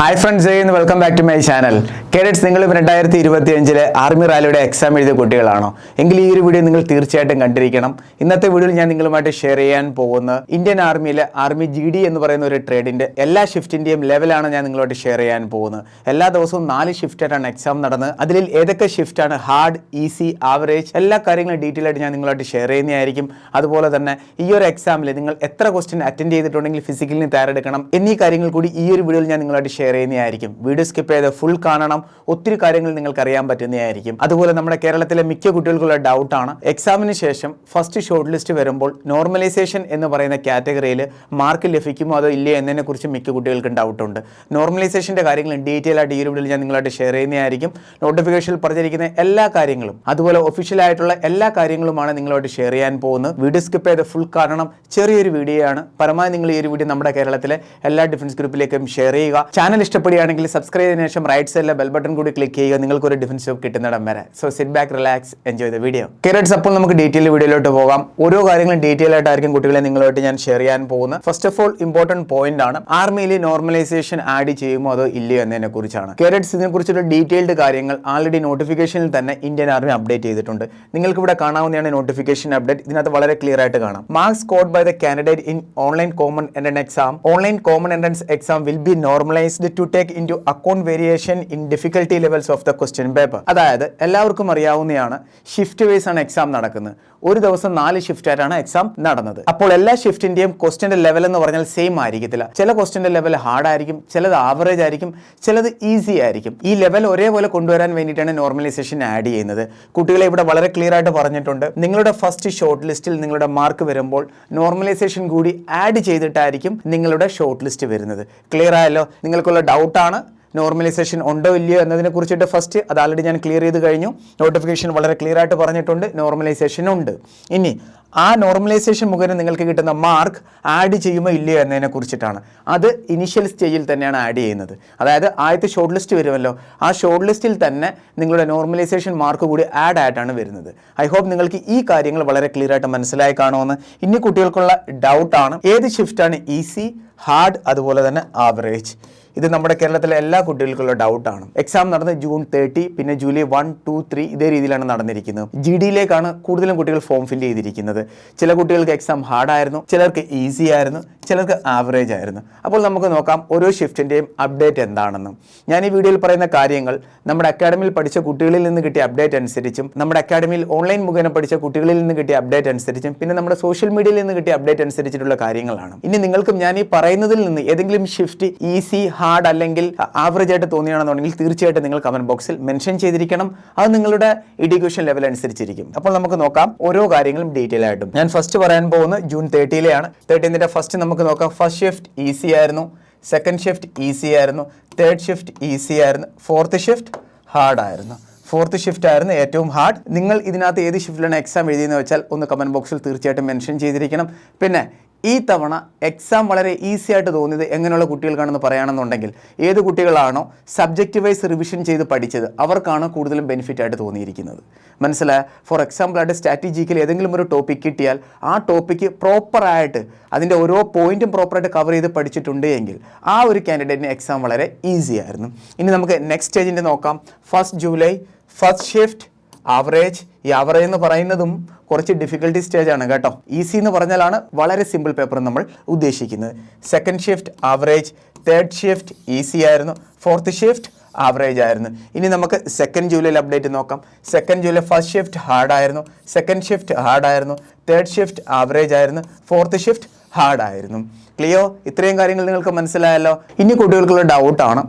Hi friends എന്ന് welcome back to my channel cadets നിങ്ങൾ രണ്ടായിരത്തി ഇരുപത്തി അഞ്ചിലെ ആർമി റാലിയുടെ എക്സാം എഴുതിയ കുട്ടികളാണോ? എങ്കിൽ ഈ ഒരു വീഡിയോ നിങ്ങൾ തീർച്ചയായിട്ടും കണ്ടിരിക്കണം. ഇന്നത്തെ വീഡിയോയിൽ ഞാൻ നിങ്ങളുമായിട്ട് ഷെയർ ചെയ്യാൻ പോകുന്ന ഇന്ത്യൻ ആർമിയിലെ ആർമി ജി ഡി എന്ന് പറയുന്ന ഒരു ട്രേഡിന്റെ എല്ലാ ഷിഫ്റ്റിന്റെയും ലെവലാണ് ഞാൻ നിങ്ങളോട് ഷെയർ ചെയ്യാൻ പോകുന്നത്. എല്ലാ ദിവസവും നാല് ഷിഫ്റ്റായിട്ടാണ് എക്സാം നടന്നത്. അതിൽ ഏതൊക്കെ ഷിഫ്റ്റാണ് ഹാർഡ് ഈസി ആവറേജ് എല്ലാ കാര്യങ്ങളും ഡീറ്റെയിൽ ആയിട്ട് ഞാൻ നിങ്ങളായിട്ട് ഷെയർ ചെയ്യുന്നതായിരിക്കും. അതുപോലെ തന്നെ ഈ ഒരു എക്സാമിൽ നിങ്ങൾ എത്ര ക്വസ്റ്റ്യൻ അറ്റൻഡ് ചെയ്തിട്ടുണ്ടെങ്കിൽ ഫിസിക്കലിന് തയ്യാറെടുക്കണം എന്നീ കാര്യങ്ങൾ കൂടി ഈ ഒരു വീഡിയോയിൽ ഞാൻ നിങ്ങളായിട്ട് ഷെയർ ചെയ്യുന്നതായിരിക്കും വീഡിയോ സ്കിപ്പ് ചെയ്ത് ഫുൾ കാണണം. ഒത്തിരി കാര്യങ്ങൾ നിങ്ങൾക്ക് അറിയാൻ പറ്റുന്നതായിരിക്കും. അതുപോലെ നമ്മുടെ കേരളത്തിലെ മിക്ക കുട്ടികൾക്കുള്ള ഡൗട്ടാണ് എക്സാമിന് ശേഷം ഫസ്റ്റ് ഷോർട്ട് ലിസ്റ്റ് വരുമ്പോൾ നോർമലൈസേഷൻ എന്ന് പറയുന്ന കാറ്റഗറിയിൽ മാർക്ക് ലഭിക്കുമോ അതോ ഇല്ലേ എന്നതിനെ കുറിച്ച് മിക്ക കുട്ടികൾക്കും ഡൗട്ടുണ്ട് നോർമലൈസേഷന്റെ കാര്യങ്ങൾ ഡീറ്റെയിൽ ആയിട്ട് ഈ വീഡിയോയിൽ ഞാൻ നിങ്ങളായിട്ട് ഷെയർ ചെയ്യുന്നതായിരിക്കും. നോട്ടിഫിക്കേഷനിൽ പറഞ്ഞിരിക്കുന്ന എല്ലാ കാര്യങ്ങളും അതുപോലെ ഒഫീഷ്യൽ ആയിട്ടുള്ള എല്ലാ കാര്യങ്ങളുമാണ് നിങ്ങളോട് ഷെയർ ചെയ്യാൻ പോകുന്നത്. വീഡിയോ സ്കിപ്പ് ചെയ്ത് ഫുൾ കാണണം. ചെറിയൊരു വീഡിയോ ആണ്. പരമാവധി നിങ്ങൾ ഈ ഒരു വീഡിയോ നമ്മുടെ കേരളത്തിലെ എല്ലാ ഡിഫൻസ് ഗ്രൂപ്പിലേക്കും ഷെയർ ചെയ്യുക. ചാനൽ ഇഷ്ടപ്പെടുകയാണെങ്കിൽ സബ്സ്ക്രൈബ് ചെയ്തതിനു ശേഷം റൈറ്റ് സൈഡിലെ ബെൽ ബട്ടൺ കൂടി ക്ലിക്ക് ചെയ്യുക. നിങ്ങൾക്ക് ഒരു ഡിഫൻസ് ജോബ് കിട്ടുന്നിടം വരെ so sit back relax enjoy the video cadets അപ്പോൾ നമുക്ക് ഡീറ്റെയിൽ വീഡിയോയിലോട്ട് പോകാം. ഓരോ കാര്യങ്ങളും ഡീറ്റെയിൽ ആയിട്ടായിരിക്കും കുട്ടികളെ നിങ്ങളുമായിട്ട് ഞാൻ ഷെയർ ചെയ്യാൻ പോകുന്നത്. First of all important point ആണ്. ആർമിയിൽ നോർമലൈസേഷൻ ആഡ് ചെയ്യുമോ അതോ ഇല്ലയോ എന്നതിനെ കുറിച്ചാണ്. കേരറ്റ്സ് ഇതിനെ കുറിച്ചുള്ള ഡീറ്റെയിൽഡ് കാര്യങ്ങൾ ആൾറെഡി നോട്ടിഫിക്കേഷനിൽ തന്നെ ഇന്ത്യൻ ആർമി അപ്ഡേറ്റ് ചെയ്തിട്ടുണ്ട്. നിങ്ങൾക്ക് ഇവിടെ കാണാവുന്നതാണ് നോട്ടിഫിക്കേഷൻ അപ്ഡേറ്റ് ഇതിനകത്ത് വളരെ ക്ലിയർ ആയിട്ട് കാണാം. Marks scored by the candidate in online common entrance exam online common entrance exam will be normalized to take into account variation in difficulty levels of the question paper അതായത് എല്ലാവർക്കും അറിയാവുന്നതാണ് shift vice ആണ് exam നടക്കുന്നത്. ഒരു ദിവസം നാല് shift ആയിട്ടാണ് exam നടന്നത്. അപ്പോൾ എല്ലാ ഷിഫ്റ്റിന്റെയും ക്വസ്റ്റ്യന്റെ ലെവൽ എന്ന് പറഞ്ഞാൽ സെയിം ആയിരിക്കത്തില്ല. ചില ക്വസ്റ്റ്യന്റെ ലെവൽ ഹാർഡ് ആയിരിക്കും ചിലത് ആവറേജ് ആയിരിക്കും ചിലത് ഈസി ആയിരിക്കും. ഈ ലെവൽ ഒരേപോലെ കൊണ്ടുവരാൻ വേണ്ടിയിട്ടാണ് നോർമലൈസേഷൻ ആഡ് ചെയ്യുന്നത്. കുട്ടികളെ ഇവിടെ വളരെ ക്ലിയർ ആയിട്ട് പറഞ്ഞിട്ടുണ്ട്. നിങ്ങളുടെ ഫസ്റ്റ് ഷോർട്ട് ലിസ്റ്റിൽ നിങ്ങളുടെ മാർക്ക് വരുമ്പോൾ നോർമലൈസേഷൻ കൂടി ആഡ് ചെയ്തിട്ടായിരിക്കും നിങ്ങളുടെ ഷോർട്ട് ലിസ്റ്റ് വരുന്നത്. ക്ലിയർ ആയല്ലോ? നിങ്ങൾക്കുള്ള ഡൗട്ടാണ്. നോർമലൈസേഷൻ ഉണ്ടോ ഇല്ലയോ എന്നതിനെ കുറിച്ചിട്ട് ഫസ്റ്റ് അത് ആൾറെഡി ഞാൻ ക്ലിയർ ചെയ്ത് കഴിഞ്ഞു. നോട്ടിഫിക്കേഷൻ വളരെ ക്ലിയർ ആയിട്ട് പറഞ്ഞിട്ടുണ്ട്. നോർമലൈസേഷൻ ഉണ്ട്. ഇനി ആ നോർമലൈസേഷൻ മുഖേന നിങ്ങൾക്ക് കിട്ടുന്ന മാർക്ക് ആഡ് ചെയ്യുമോ ഇല്ലയോ എന്നതിനെ കുറിച്ചിട്ടാണ്. അത് ഇനിഷ്യൽ സ്റ്റേജിൽ തന്നെയാണ് ആഡ് ചെയ്യുന്നത്. അതായത് ആദ്യത്തെ ഷോർട്ട് ലിസ്റ്റ് വരുമല്ലോ. ആ ഷോർട്ട് ലിസ്റ്റിൽ തന്നെ നിങ്ങളുടെ നോർമലൈസേഷൻ മാർക്ക് കൂടി ആഡ് ആയിട്ടാണ് വരുന്നത്. ഐ ഹോപ്പ് നിങ്ങൾക്ക് ഈ കാര്യങ്ങൾ വളരെ ക്ലിയർ ആയിട്ട് മനസ്സിലായി കാണുമെന്ന്. ഇനി കുട്ടികൾക്കുള്ള ഡൗട്ടാണ് ഏത് ഷിഫ്റ്റാണ് ഈസി ഹാർഡ് അതുപോലെ തന്നെ ആവറേജ് ഇത് നമ്മുടെ കേരളത്തിലെ എല്ലാ കുട്ടികൾക്കുള്ള ഡൗട്ടാണ് എക്സാം നടന്ന് ജൂൺ തേർട്ടി പിന്നെ ജൂലൈ വൺ ടു ത്രീ ഇതേ രീതിയിലാണ് നടന്നിരിക്കുന്നത്. ജി ഡിയിലേക്കാണ് കൂടുതലും കുട്ടികൾ ഫോം ഫില്ല് ചെയ്തിരിക്കുന്നത്. ചില കുട്ടികൾക്ക് എക്സാം ഹാർഡായിരുന്നു ചിലർക്ക് ഈസി ആയിരുന്നു ചിലർക്ക് ആവറേജ് ആയിരുന്നു. അപ്പോൾ നമുക്ക് നോക്കാം ഓരോ ഷിഫ്റ്റിന്റെയും അപ്ഡേറ്റ് എന്താണെന്ന്. ഞാൻ ഈ വീഡിയോയിൽ പറയുന്ന കാര്യങ്ങൾ നമ്മുടെ അക്കാഡമിയിൽ പഠിച്ച കുട്ടികളിൽ നിന്ന് കിട്ടിയ അപ്ഡേറ്റ് അനുസരിച്ചും നമ്മുടെ അക്കാഡമിയിൽ ഓൺലൈൻ മുഖേന പഠിച്ച കുട്ടികളിൽ നിന്ന് കിട്ടിയ അപ്ഡേറ്റ് അനുസരിച്ചും പിന്നെ നമ്മുടെ സോഷ്യൽ മീഡിയയിൽ നിന്ന് കിട്ടിയ അപ്ഡേറ്റ് അനുസരിച്ചിട്ടുള്ള കാര്യങ്ങളാണ്. ഇനി നിങ്ങൾക്കും ഞാൻ ഈ പറയുന്നതിൽ നിന്ന് ഏതെങ്കിലും ഷിഫ്റ്റ് ഈസി ഹാർഡ് അല്ലെങ്കിൽ ആവറേജ് ആയിട്ട് തോന്നിയാണെന്നുണ്ടെങ്കിൽ തീർച്ചയായിട്ടും നിങ്ങൾ കമന്റ് ബോക്സിൽ മെൻഷൻ ചെയ്തിരിക്കണം. അത് നിങ്ങളുടെ എഡ്യൂക്കേഷൻ ലെവൽ അനുസരിച്ചിരിക്കും. അപ്പോൾ നമുക്ക് നോക്കാം ഓരോ കാര്യങ്ങളും ഡീറ്റെയിൽ ആയിട്ടും ഞാൻ ഫസ്റ്റ് പറയാൻ പോകുന്നത് ജൂൺ തേർട്ടിയിലെയാണ് തേർട്ടീന്റെ ഫസ്റ്റ് നമുക്ക് നോക്കാം. ഫസ്റ്റ് ഷിഫ്റ്റ് ഈസി ആയിരുന്നു. സെക്കൻഡ് ഷിഫ്റ്റ് ഈസി ആയിരുന്നു. തേർഡ് ഷിഫ്റ്റ് ഈസി ആയിരുന്നു. ഫോർത്ത് ഷിഫ്റ്റ് ഹാർഡ് ആയിരുന്നു. ഫോർത്ത് ഷിഫ്റ്റ് ആയിരുന്നു ഏറ്റവും ഹാർഡ് നിങ്ങൾ ഇതിനകത്ത് ഏത് ഷിഫ്റ്റിലാണ് എക്സാം എഴുതിയെന്ന് വെച്ചാൽ ഒന്ന് കമന്റ് ബോക്സിൽ തീർച്ചയായിട്ടും മെൻഷൻ ചെയ്തിരിക്കണം. പിന്നെ ഈ തവണ എക്സാം വളരെ ഈസി ആയിട്ട് തോന്നിയത് എങ്ങനെയുള്ള കുട്ടികൾക്കാണെന്ന് പറയുകയാണെന്നുണ്ടെങ്കിൽ ഏത് കുട്ടികളാണോ സബ്ജക്റ്റ് വൈസ് റിവിഷൻ ചെയ്ത് പഠിച്ചത് അവർക്കാണ് കൂടുതലും ബെനിഫിറ്റ് ആയിട്ട് തോന്നിയിരിക്കുന്നത്. മനസ്സിലായ? ഫോർ എക്സാമ്പിൾ ആയിട്ട് സ്ട്രാറ്റജിക്കൽ ഏതെങ്കിലും ഒരു ടോപ്പിക് കിട്ടിയാൽ ആ ടോപ്പിക്ക് പ്രോപ്പറായിട്ട് അതിന്റെ ഓരോ പോയിന്റും പ്രോപ്പറായിട്ട് കവർ ചെയ്ത് പഠിച്ചിട്ടുണ്ട് എങ്കിൽ ആ ഒരു കാൻഡിഡേറ്റിന് എക്സാം വളരെ ഈസി ആയിരുന്നു. ഇനി നമുക്ക് നെക്സ്റ്റ് സ്റ്റേജിന്റെ നോക്കാം. First July first shift average ഈ ആവറേജ് എന്ന് പറയുന്നതും കുറച്ച് ഡിഫിക്കൽട്ടി സ്റ്റേജ് ആണ് കേട്ടോ. ഈസി എന്ന് പറഞ്ഞാലാണ് വളരെ സിമ്പിൾ പേപ്പർ നമ്മൾ ഉദ്ദേശിക്കുന്നത്. Second shift average third shift easy ആയിരുന്നു. ഫോർത്ത് ഷിഫ്റ്റ് ആവറേജ് ആയിരുന്നു. ഇനി നമുക്ക് സെക്കൻഡ് ജൂലൈയിൽ അപ്ഡേറ്റ് നോക്കാം. Second July first shift hard ആയിരുന്നു. സെക്കൻഡ് ഷിഫ്റ്റ് ഹാർഡ് ആയിരുന്നു. തേർഡ് ഷിഫ്റ്റ് ആവറേജ് ആയിരുന്നു. ഫോർത്ത് ഷിഫ്റ്റ് ഹാർഡ് ആയിരുന്നു. ക്ലിയോ ഇത്രയും കാര്യങ്ങൾ നിങ്ങൾക്ക് മനസ്സിലായല്ലോ. ഇനി കുട്ടികൾക്കുള്ള ഡൗട്ടാണ്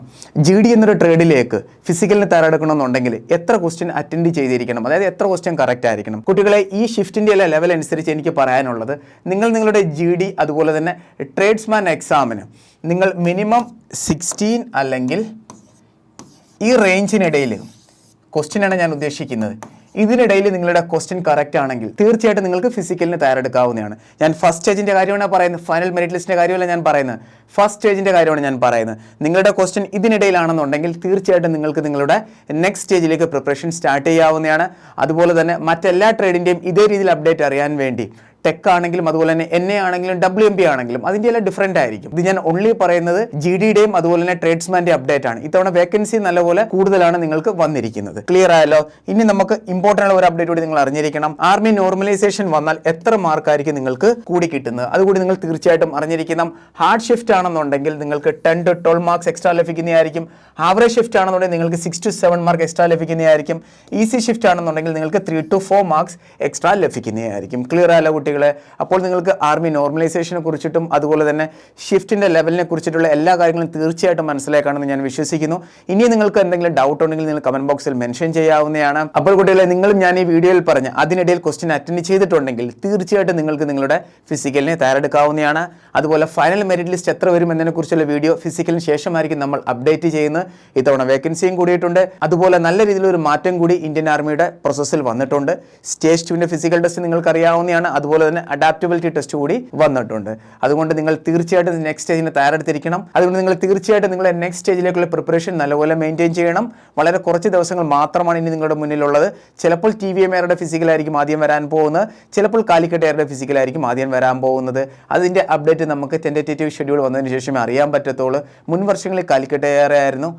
ജി ഡി എന്നൊരു ട്രേഡിലേക്ക് ഫിസിക്കലിന് തയ്യാറെടുക്കണമെന്നുണ്ടെങ്കിൽ എത്ര ക്വസ്റ്റ്യൻ അറ്റൻഡ് ചെയ്തിരിക്കണം? അതായത് എത്ര ക്വസ്റ്റ്യൻ കറക്റ്റ് ആയിരിക്കണം? കുട്ടികളെ ഈ ഷിഫ്റ്റിന്റെ എല്ലാ ലെവൽ അനുസരിച്ച് എനിക്ക് പറയാനുള്ളത് നിങ്ങൾ നിങ്ങളുടെ ജി ഡി അതുപോലെ തന്നെ ട്രേഡ്സ്മാൻ എക്സാമിന് നിങ്ങൾ മിനിമം സിക്സ്റ്റീൻ അല്ലെങ്കിൽ ഈ റേഞ്ചിനിടയിൽ ക്വസ്റ്റ്യനാണ് ഞാൻ ഉദ്ദേശിക്കുന്നത്. ഇതിനിടയിൽ നിങ്ങളുടെ ക്വസ്റ്റ്യൻ കറക്റ്റ് ആണെങ്കിൽ തീർച്ചയായിട്ടും നിങ്ങൾക്ക് ഫിസിക്കലിന് തയ്യാറെടുക്കാവുന്നതാണ്. ഞാൻ ഫസ്റ്റ് സ്റ്റേജിന്റെ കാര്യമാണ് പറയുന്നത് ഫൈനൽ മെറിറ്റ് ലിസ്റ്റിന്റെ കാര്യമല്ല ഞാൻ പറയുന്നത്. ഫസ്റ്റ് സ്റ്റേജിന്റെ കാര്യമാണ് ഞാൻ പറയുന്നത്. നിങ്ങളുടെ ക്വസ്റ്റ്യൻ ഇതിനിടയിലാണെന്നുണ്ടെങ്കിൽ തീർച്ചയായിട്ടും നിങ്ങൾക്ക് നിങ്ങളുടെ നെക്സ്റ്റ് സ്റ്റേജിലേക്ക് പ്രിപ്പറേഷൻ സ്റ്റാർട്ട് ചെയ്യാവുന്നതാണ്. അതുപോലെ തന്നെ മറ്റെല്ലാ ട്രേഡിന്റെയും ഇതേ രീതിയിൽ അപ്ഡേറ്റ് അറിയാൻ വേണ്ടി ടെക് ആണെങ്കിലും അതുപോലെ തന്നെ എൻ എ ആണെങ്കിലും ഡബ്ല്യു എം പി ആണെങ്കിലും അതിന്റെ എല്ലാം ഡിഫറന്റ് ആയിരിക്കും. ഇത് ഞാൻ ഓൺലി പറയുന്നത് ജി ഡിയുടെയും അതുപോലെ തന്നെ ട്രേഡ്സ്മാന്റെ അപ്ഡേറ്റ് ആണ്. ഇത്തവണ വേക്കൻസി നല്ലപോലെ കൂടുതലാണ് നിങ്ങൾക്ക് വന്നിരിക്കുന്നത്. ക്ലിയർ ആയല്ലോ? ഇനി നമുക്ക് ഇമ്പോർട്ടന്റ് ഉള്ള ഒരു അപ്ഡേറ്റ് കൂടി നിങ്ങൾ അറിഞ്ഞിരിക്കണം. ആർമി നോർമലൈസേഷൻ വന്നാൽ എത്ര മാർക്കായിരിക്കും നിങ്ങൾക്ക് കൂടി കിട്ടുന്നത്? അതുകൂടി നിങ്ങൾ തീർച്ചയായിട്ടും അറിഞ്ഞിരിക്കണം. ഹാർഡ് ഷിഫ്റ്റ് ആണെന്നുണ്ടെങ്കിൽ നിങ്ങൾക്ക് ten to twelve marks extra ലഭിക്കുന്നതായിരിക്കും. ആവറേജ് ഷിഫ്റ്റ് ആണെന്നുണ്ടെങ്കിൽ നിങ്ങൾക്ക് six to seven mark extra ലഭിക്കുന്നതായിരിക്കും. ഈസി ഷിഫ്റ്റ് ആണെന്നുണ്ടെങ്കിൽ നിങ്ങൾക്ക് three to four marks extra ലഭിക്കുന്നതായിരിക്കും. ക്ലിയർ ആയല്ലോ കുട്ടികളെ അപ്പോൾ നിങ്ങൾക്ക് ആർമി നോർമലൈസേഷനെ കുറിച്ചിട്ടും അതുപോലെ തന്നെ ഷിഫ്റ്റിന്റെ ലെവലിനെ കുറിച്ചിട്ടുള്ള എല്ലാ കാര്യങ്ങളും തീർച്ചയായിട്ടും മനസ്സിലാക്കാണെന്ന് ഞാൻ വിശ്വസിക്കുന്നു. ഇനി നിങ്ങൾക്ക് എന്തെങ്കിലും ഡൗട്ട് ഉണ്ടെങ്കിൽ നിങ്ങൾ കമന്റ് ബോക്സിൽ മെൻഷൻ ചെയ്യാവുന്നതാണ്. അപ്പോൾ കുട്ടികളെ നിങ്ങളും ഞാൻ ഈ വീഡിയോയിൽ പറഞ്ഞ അതിനിടയിൽ ക്വസ്റ്റ്യൻ അറ്റൻഡ് ചെയ്തിട്ടുണ്ടെങ്കിൽ തീർച്ചയായിട്ടും നിങ്ങൾക്ക് നിങ്ങളുടെ ഫിസിക്കലിനെ തയ്യാറെടുക്കാവുന്നതാണ്. അതുപോലെ ഫൈനൽ മെറിറ്റ് ലിസ്റ്റ് എത്ര വരും എന്നതിനെ കുറിച്ചുള്ള വീഡിയോ ഫിസിക്കലിന് ശേഷമായിരിക്കും നമ്മൾ അപ്ഡേറ്റ് ചെയ്യുന്നത്. ഇത്തവണ വേക്കൻസിയും കൂടിയിട്ടുണ്ട്. അതുപോലെ നല്ല രീതിയിലൊരു മാറ്റം കൂടി ഇന്ത്യൻ ആർമിയുടെ പ്രോസസ്സിൽ വന്നിട്ടുണ്ട്. സ്റ്റേജ് ടുവിന്റെ ഫിസിക്കൽ ടെസ്റ്റ് നിങ്ങൾക്ക് അറിയാവുന്നതാണ് അതുപോലെ തന്നെ അഡാപ്റ്റബിലിറ്റി ടെസ്റ്റ് കൂടി വന്നിട്ടുണ്ട്. അതുകൊണ്ട് നിങ്ങൾ തീർച്ചയായിട്ടും നെക്സ്റ്റ് സ്റ്റേജിന് തയ്യാറെടുത്തിരിക്കണം. അതുകൊണ്ട് നിങ്ങൾ തീർച്ചയായിട്ടും നിങ്ങളുടെ നെക്സ്റ്റ് സ്റ്റേജിലേക്കുള്ള പ്രിപ്പറേഷൻ നല്ലപോലെ മെയിന്റെയിൻ ചെയ്യണം. വളരെ കുറച്ച് ദിവസങ്ങൾ മാത്രമാണ് ഇനി നിങ്ങളുടെ മുന്നിലുള്ളത്. ചിലപ്പോൾ ടി വി എം എയറുടെ ഫിസിക്കലായിരിക്കും ആദ്യം വരാൻ പോകുന്നത്. ചിലപ്പോൾ കാലിക്കട്ടയാരുടെ ഫിസിക്കലായിരിക്കും ആദ്യം വരാൻ പോകുന്നത്. അതിന്റെ അപ്ഡേറ്റ് നമുക്ക് ടെന്റേറ്റീവ് ഷെഡ്യൂൾ വന്നതിന് ശേഷമേ അറിയാൻ പറ്റത്തുള്ളൂ. മുൻ വർഷങ്ങളിൽ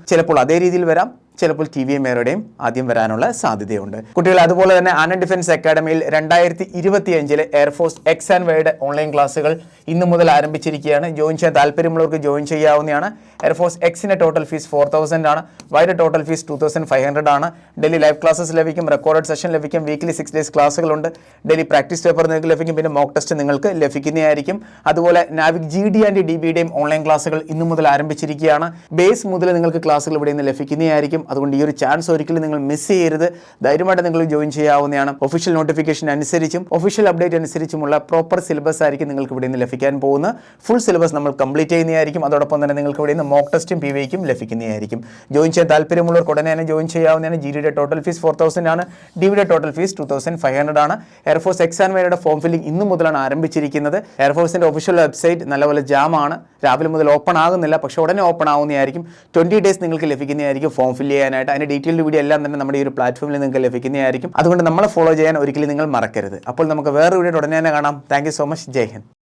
ചിലപ്പോൾ അതേ രീതിയിൽ വരാം. ചിലപ്പോൾ ടി വി എം എയറുടെയും ആദ്യം വരാനുള്ള സാധ്യതയുണ്ട്. കുട്ടികൾ അതുപോലെ തന്നെ ആനൻ ഡിഫൻസ് അക്കാഡമിയിൽ രണ്ടായിരത്തി ഇരുപത്തി അഞ്ചിലെ air force X and Y online ക്ലാസ്സുകൾ ഇന്നു മുതൽ ആരംഭിച്ചിരിക്കുകയാണ്. ജോയിൻ ചെയ്യാൻ താല്പര്യമുള്ളവർക്ക് ജോയിൻ ചെയ്യാവുന്നതാണ്. എയർഫോഴ്സ് എക്സിന്റെ ടോട്ടൽ ഫീസ് ഫോർ തൗസൻഡ് ആണ്. Y total fees two thousand five hundred ആണ്. ഡെയിലി ലൈവ് ക്ലാസ്സസ് ലഭിക്കും റെക്കോർഡ് സെഷൻ ലഭിക്കും വീക്ക്ലി സിക്സ് ഡേയ്സ് ക്ലാസ്സുകളുണ്ട് ഡെയിലി പ്രാക്ടീസ് പേപ്പർ നിങ്ങൾക്ക് ലഭിക്കും പിന്നെ മോക്ക് ടെസ്റ്റ് നിങ്ങൾക്ക് ലഭിക്കുന്നതായിരിക്കും. അതുപോലെ Navik G D and D ബിയുടെയും online ക്ലാസ്സുകൾ ഇന്നു മുതൽ ആരംഭിച്ചിരിക്കുകയാണ്. ബേസ് മുതൽ നിങ്ങൾക്ക് ക്ലാസ്സുകൾ ഇവിടെ നിന്ന് ലഭിക്കുന്നതായിരിക്കും. അതുകൊണ്ട് ഈ ഒരു ചാൻസ് ഒരിക്കലും നിങ്ങൾ മിസ് ചെയ്യരുത്. ധൈര്യമായിട്ട് നിങ്ങൾ ജോയിൻ ചെയ്യാവുന്നതാണ്. ഒഫീഷ്യൽ നോട്ടിഫിക്കേഷൻ അനുസരിച്ചും ഒഫീഷ്യൽ അപ്ഡേറ്റ് അനുസരിച്ചുമുള്ള പ്രോപ്പർ സിലബസ് ആയിരിക്കും നിങ്ങൾക്ക് ഇവിടെ നിന്ന് ലഭിക്കാൻ പോകുന്നത്. ഫുൾ സിലബസ് നമ്മൾ കംപ്ലീറ്റ് ചെയ്യുന്നതായിരിക്കും. അതോടൊപ്പം തന്നെ നിങ്ങൾക്ക് ഇവിടെ നിന്ന് മോക്ക് ടെസ്റ്റും പി വൈക്കും ലഭിക്കുന്നതായിരിക്കും. ജോയിൻ ചെയ്യാൻ താല്പര്യമുള്ളവർക്ക് ഉടനെ തന്നെ ജോയിൻ ചെയ്യാവുന്നതാണ്. ജി ഡിയുടെ ടോട്ടൽ ഫീസ് ഫോർ തൗസൻഡ് ആണ്. ഡിയുടെ total fees two thousand five hundred ആണ്. എയർഫോഴ്സ് എക്സാം വരെയുടെ ഫോം ഫില്ലിംഗ് ഇന്നു മുതലാണ് ആരംഭിച്ചിരിക്കുന്നത്. എയർഫോഴ്സിന്റെ ഒഫീഷ്യൽ വെബ്സൈറ്റ് നല്ലപോലെ ജാമാണ് രാവിലെ മുതൽ ഓപ്പൺ ആകുന്നില്ല. പക്ഷേ ഉടനെ ഓപ്പൺ ആവുന്നതായിരിക്കും. ട്വന്റി ഡേയ്സ് നിങ്ങൾക്ക് ലഭിക്കുന്നതായിരിക്കും ഫോം ഫില്ല് ചെയ്യാനായിട്ട്. അതിന്റെ ഡീറ്റെയിൽഡ് വീഡിയോ എല്ലാം തന്നെ നമ്മുടെ ഈ ഒരു പ്ലാറ്റ്ഫോമിൽ നിങ്ങൾക്ക് ലഭിക്കുന്നതായിരിക്കും. അതുകൊണ്ട് നമ്മളെ ഫോളോ ചെയ്യാൻ ഒരിക്കലും നിങ്ങൾ മറക്കരുത്. അപ്പോൾ നമുക്ക് വേറെ വീഡിയോ ഉടനെ തന്നെ കാണാം. Thank so much Jai Hind.